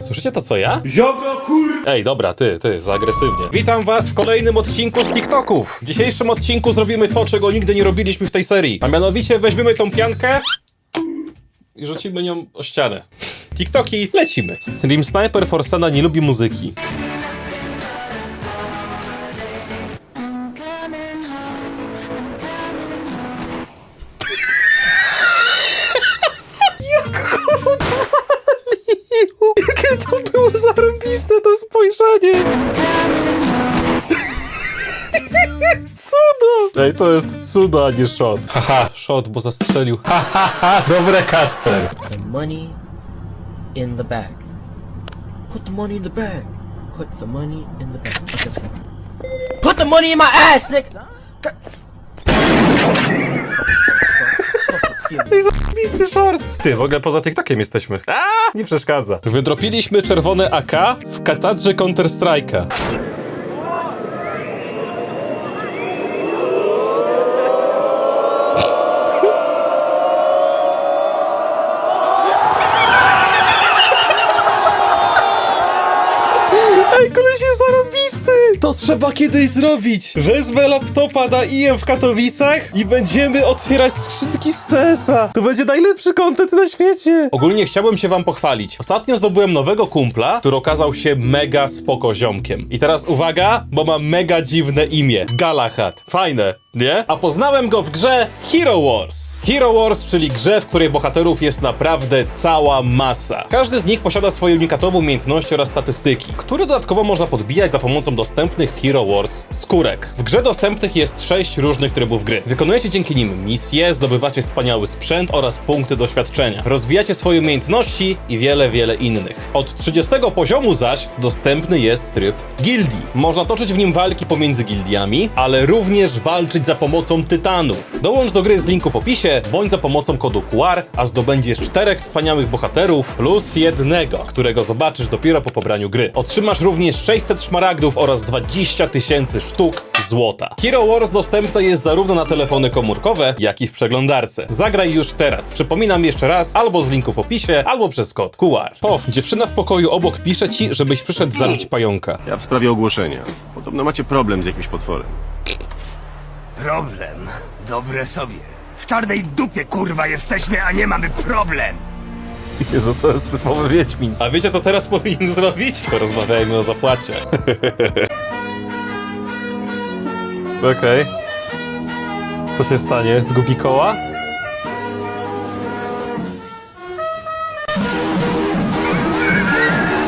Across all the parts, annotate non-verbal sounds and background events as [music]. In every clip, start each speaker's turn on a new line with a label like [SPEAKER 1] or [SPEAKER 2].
[SPEAKER 1] Słyszycie to co ja? Ziobro kur... Ej, dobra, ty, ty, za agresywnie. Witam was w kolejnym odcinku z TikToków. W dzisiejszym odcinku zrobimy to, czego nigdy nie robiliśmy w tej serii. A mianowicie weźmiemy tą piankę i rzucimy nią o ścianę. TikToki, lecimy. Stream Sniper Forsena nie lubi muzyki. Ej, to jest cudo, a nie shot. Haha, shot, bo zastrzelił. Ha, ha, ha, dobre Kacper.
[SPEAKER 2] the money in the bag. Put the money in the bag. Put the money in the bag. Okay, let's go. Put the money in my ass, nigga.
[SPEAKER 1] Ej, zarąbisty shorts. Ty, w ogóle poza TikTokiem jesteśmy. A, nie przeszkadza. Wydropiliśmy czerwone AK w katadrze Counter-Strike'a. To trzeba kiedyś zrobić! Wezmę laptopa na IM w Katowicach i będziemy otwierać skrzynki z CS-a! To będzie najlepszy kontent na świecie! Ogólnie chciałbym się wam pochwalić. Ostatnio zdobyłem nowego kumpla, który okazał się mega spoko ziomkiem. I teraz uwaga, bo ma mega dziwne imię. Galahad. Fajne, nie? A poznałem go w grze Hero Wars. Hero Wars, czyli grze, w której bohaterów jest naprawdę cała masa. Każdy z nich posiada swoje unikatowe umiejętności oraz statystyki, które dodatkowo można podbijać za pomocą dostępnych w Hero Wars skórek. W grze dostępnych jest 6 różnych trybów gry. Wykonujecie dzięki nim misje, zdobywacie wspaniały sprzęt oraz punkty doświadczenia. Rozwijacie swoje umiejętności i wiele, wiele innych. Od 30 poziomu zaś dostępny jest tryb gildii. Można toczyć w nim walki pomiędzy gildiami, ale również walczyć za pomocą tytanów. Dołącz do gry z linku w opisie, bądź za pomocą kodu QR, a zdobędziesz czterech wspaniałych bohaterów plus jednego, którego zobaczysz dopiero po pobraniu gry. Otrzymasz również 600 szmaragdów oraz 20 tysięcy sztuk złota. Hero Wars dostępne jest zarówno na telefony komórkowe, jak i w przeglądarce. Zagraj już teraz. Przypominam jeszcze raz, albo z linku w opisie, albo przez kod QR. Pow, dziewczyna w pokoju obok pisze ci, żebyś przyszedł zabić pająka.
[SPEAKER 3] Ja w sprawie ogłoszenia. Podobno macie problem z jakimś potworem.
[SPEAKER 4] Problem. Dobre sobie. W czarnej dupie kurwa jesteśmy, a nie mamy problem.
[SPEAKER 1] Jezu, to jest typowy Wiedźmin. A wiecie, co teraz powinien zrobić? Porozmawiajmy o zapłacie. [laughs] Okej. Co się stanie? Zgubi koła?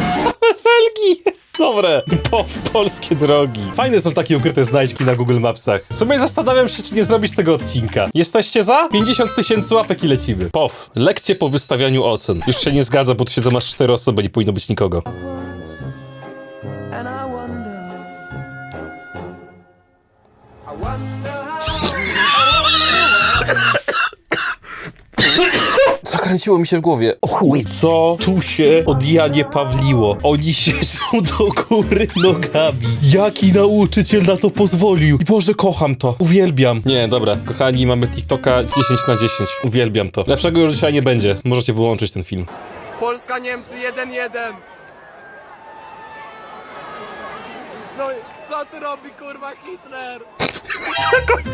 [SPEAKER 1] Same felgi! Dobre. Po, polskie drogi. Fajne są takie ukryte znajdźki na Google Mapsach. W sumie zastanawiam się, czy nie zrobić tego odcinka. Jesteście za? 50 tysięcy łapek i lecimy. Pow. Lekcje po wystawianiu ocen. Już się nie zgadza, bo tu siedzą aż cztery osoby, nie powinno być nikogo. Zakręciło mi się w głowie. O chuj, co tu się od Janie Pawliło? Oni siedzą [laughs] do góry nogami. Jaki nauczyciel na to pozwolił? I Boże, kocham to. Uwielbiam. Nie, dobra, kochani, mamy TikToka 10 na 10. Uwielbiam to. Lepszego już dzisiaj nie będzie. Możecie wyłączyć ten film.
[SPEAKER 5] Polska Niemcy 1-1. No co tu robi kurwa Hitler?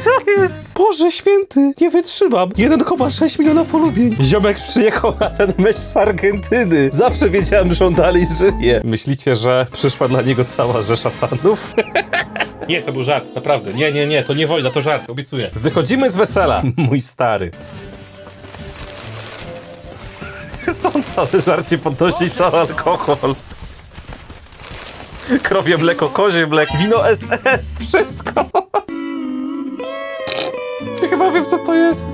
[SPEAKER 1] Co jest? Boże święty, nie wytrzymam. 1,6 miliona polubień. Ziomek przyjechał na ten mecz z Argentyny. Zawsze wiedziałem, że on dalej żyje. Myślicie, że przyszła dla niego cała rzesza fanów? Nie, to był żart, naprawdę. Nie, nie, nie, to nie wojna, to żart, obiecuję. Wychodzimy z wesela, [laughs] mój stary. Są całe żarcie podnosi cały alkohol. Krowie mleko, kozie mleko, wino SS, wszystko. Chyba wiem, co to jest.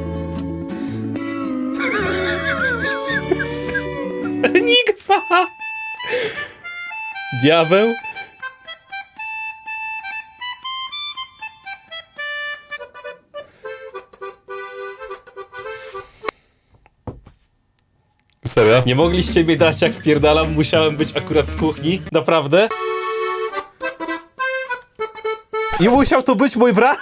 [SPEAKER 1] Enigma! Diabeł? Serio? Nie mogliście mi dać jak wpierdalam, musiałem być akurat w kuchni? Naprawdę? I musiał to być mój brat?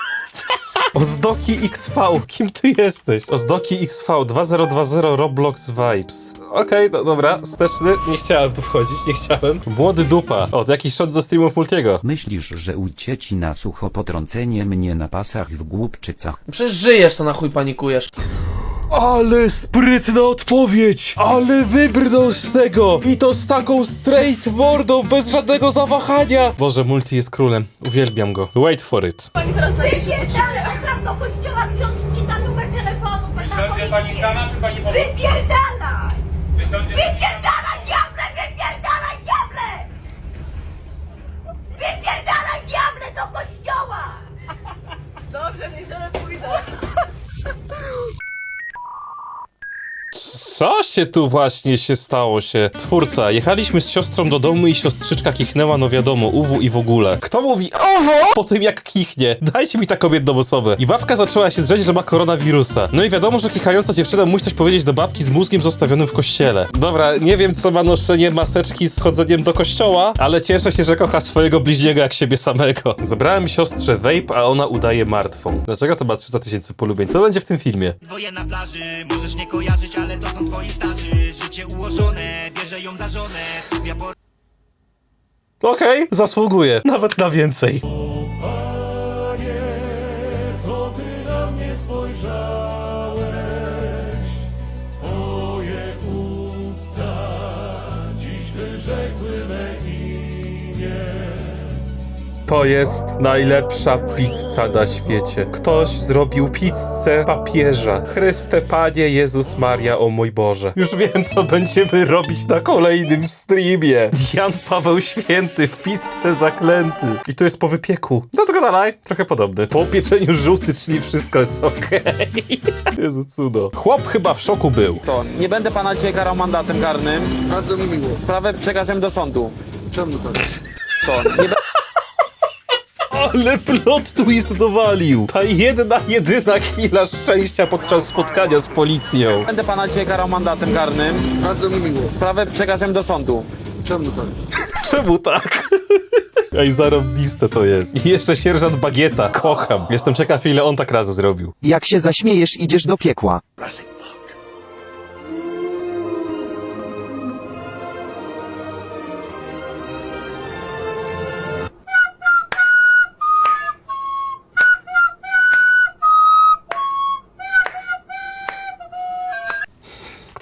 [SPEAKER 1] Ozdoki XV, kim ty jesteś? Ozdoki XV 2020 Roblox Vibes. Okej, do, dobra, wsteczny, nie chciałem tu wchodzić, nie chciałem. Młody dupa. O, to jakiś shot ze streamów Multiego.
[SPEAKER 6] Myślisz, że ujcie ci na sucho potrącenie mnie na pasach w głupczycach?
[SPEAKER 2] Przecież żyjesz, to na chuj panikujesz.
[SPEAKER 1] Ale sprytna odpowiedź! Ale wybrnął z tego! I to z taką straight mordą, bez żadnego zawahania! Boże, Multi jest królem. Uwielbiam go. Wait for it.
[SPEAKER 7] Wypierdalaj, oddam do kościoła ksiądz numer telefonu. Wysiądzie pani sama, czy pani może... Wypierdalaj! Wypierdalaj, diable,
[SPEAKER 1] Co się tu właśnie się stało się? Twórca, jechaliśmy z siostrą do domu i siostrzyczka kichnęła, no wiadomo, uwu i w ogóle. Kto mówi uwu po tym jak kichnie? Dajcie mi taką jedną osobę. I babka zaczęła się drzeć, że ma koronawirusa. No i wiadomo, że kichająca dziewczyna musi coś powiedzieć do babki z mózgiem zostawionym w kościele. Dobra, nie wiem co ma noszenie maseczki z chodzeniem do kościoła, ale cieszę się, że kocha swojego bliźniego jak siebie samego. Zabrałem siostrze vape, a ona udaje martwą. Dlaczego to ma 300 tysięcy polubień? Co będzie w tym filmie?
[SPEAKER 8] Dwoje na plaży, możesz nie kojarzyć, ale to są twoi starzy Życie ułożone, bierze ją za żonę
[SPEAKER 1] Okej, zasługuje. Nawet na więcej. To jest najlepsza pizza na świecie. Ktoś zrobił pizzę papieża. Chryste Panie Jezus Maria, o mój Boże. Już wiem, co będziemy robić na kolejnym streamie. Jan Paweł Święty w pizzę zaklęty. I to jest po wypieku. No tylko dalej, trochę podobny. Po pieczeniu żółty, czyli wszystko jest okej. [laughs] Jezu, cudo. Chłop chyba w szoku był.
[SPEAKER 9] Co? Nie będę pana dzisiaj karał mandatem karnym.
[SPEAKER 5] Bardzo mi miło.
[SPEAKER 9] Sprawę przekażę do sądu.
[SPEAKER 5] Czemu to?
[SPEAKER 9] Co? Nie
[SPEAKER 1] Ale plot twist dowalił. Ta jedna, jedyna chwila szczęścia podczas spotkania z policją.
[SPEAKER 9] będę pana dzisiaj karał mandatem karnym.
[SPEAKER 5] Bardzo mi miło.
[SPEAKER 9] Sprawę przekażę do sądu.
[SPEAKER 5] Czemu to?
[SPEAKER 1] Czemu tak? [laughs] Ej, zarobiste to jest. I jeszcze sierżant Bagieta. Kocham. Jestem ciekaw, ile on tak razy zrobił.
[SPEAKER 10] Jak się zaśmiejesz, idziesz do piekła.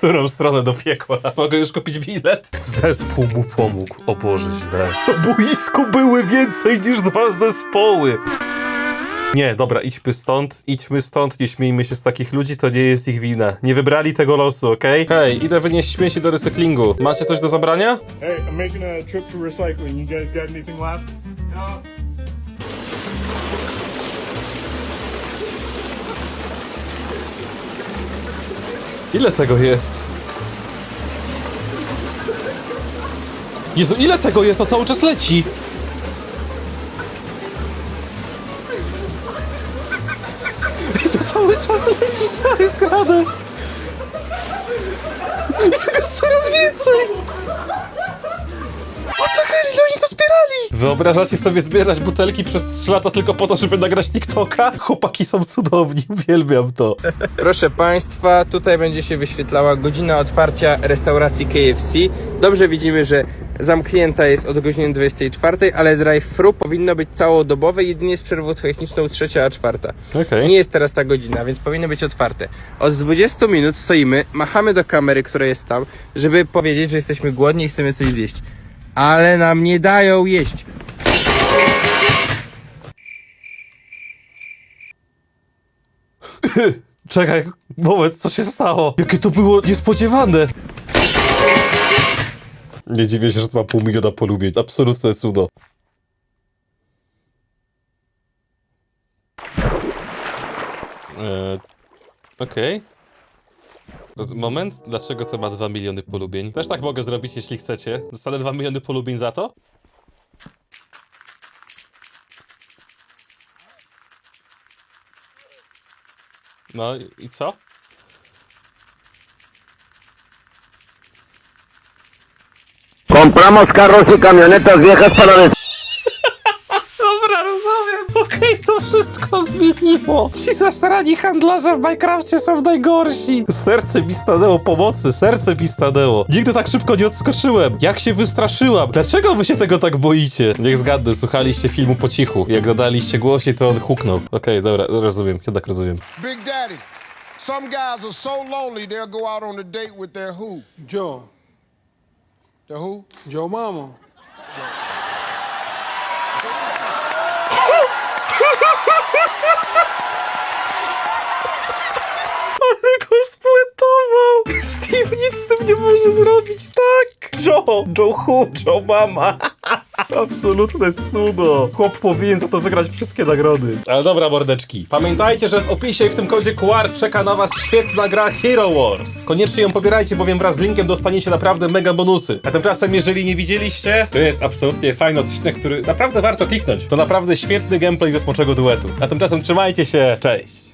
[SPEAKER 1] Którą stronę do piekła? Mogę już kupić bilet? Zespół mu pomógł. O Boże, źle. Na boisku były więcej niż dwa zespoły. Nie, dobra, idźmy stąd, idźmy stąd, nie śmiejmy się z takich ludzi, to nie jest ich wina. Nie wybrali tego losu, okej? Hej, idę wynieść śmieci do recyklingu. Macie coś do zabrania?
[SPEAKER 11] Hey, I'm making a trip to recycling. You guys got anything left? No.
[SPEAKER 1] Ile tego jest? Jezu, ile tego jest? To cały czas leci. To cały czas leci, jest grane? I tego jest coraz więcej! Wyobrażacie sobie zbierać butelki przez 3 lata tylko po to, żeby nagrać TikToka? Chłopaki są cudowni, [laughs] uwielbiam to.
[SPEAKER 5] Proszę Państwa, tutaj będzie się wyświetlała godzina otwarcia restauracji KFC. Dobrze widzimy, że zamknięta jest od godziny 24, ale drive-thru powinno być całodobowe, jedynie z przerwą techniczną trzecia a czwarta.
[SPEAKER 1] Okej.
[SPEAKER 5] Nie jest teraz ta godzina, więc powinny być otwarte. Od 20 minut stoimy, machamy do kamery, która jest tam, żeby powiedzieć, że jesteśmy głodni i chcemy coś zjeść. Ale nam nie dają jeść. [coughs]
[SPEAKER 1] Czekaj, moment, co się stało? Jakie to było niespodziewane! Nie dziwię się, że to ma pół miliona polubień. Absolutne cudo. Eee, Okej. Moment, dlaczego to ma 2 miliony polubień? Też tak mogę zrobić, jeśli chcecie. Dostanę 2 miliony polubień za to? No i co?
[SPEAKER 8] Compramos carros y camionetas viejas para
[SPEAKER 1] Dobra, rozumiem. Okej, to zmieniło. Ci zasrani handlarze w Minecrafcie są najgorsi. Serce mi stanęło pomocy, serce mi stanęło. Nigdy tak szybko nie odskoczyłem. Jak się wystraszyłam. Dlaczego wy się tego tak boicie? Niech zgadnę, słuchaliście filmu po cichu. Jak dodaliście głosie, to on huknął. Okej, dobra, rozumiem, jednak rozumiem.
[SPEAKER 12] Big Daddy, some guys are so lonely they'll go out on a date with their who?
[SPEAKER 11] Joe.
[SPEAKER 12] The who?
[SPEAKER 11] Joe Mama.
[SPEAKER 1] Ale go spłytował! Steve nic z tym nie może zrobić, tak? Joe! Joe Hu, Joe Mama! [laughs] Absolutne cudo! Chłop powinien za to wygrać wszystkie nagrody. Ale dobra, mordeczki. Pamiętajcie, że w opisie i w tym kodzie QR czeka na was świetna gra Hero Wars. Koniecznie ją pobierajcie, bowiem wraz z linkiem dostaniecie naprawdę mega bonusy. A tymczasem, jeżeli nie widzieliście, to jest absolutnie fajny odcinek, który naprawdę warto kliknąć. To naprawdę świetny gameplay ze smoczego duetu. A tymczasem trzymajcie się, cześć!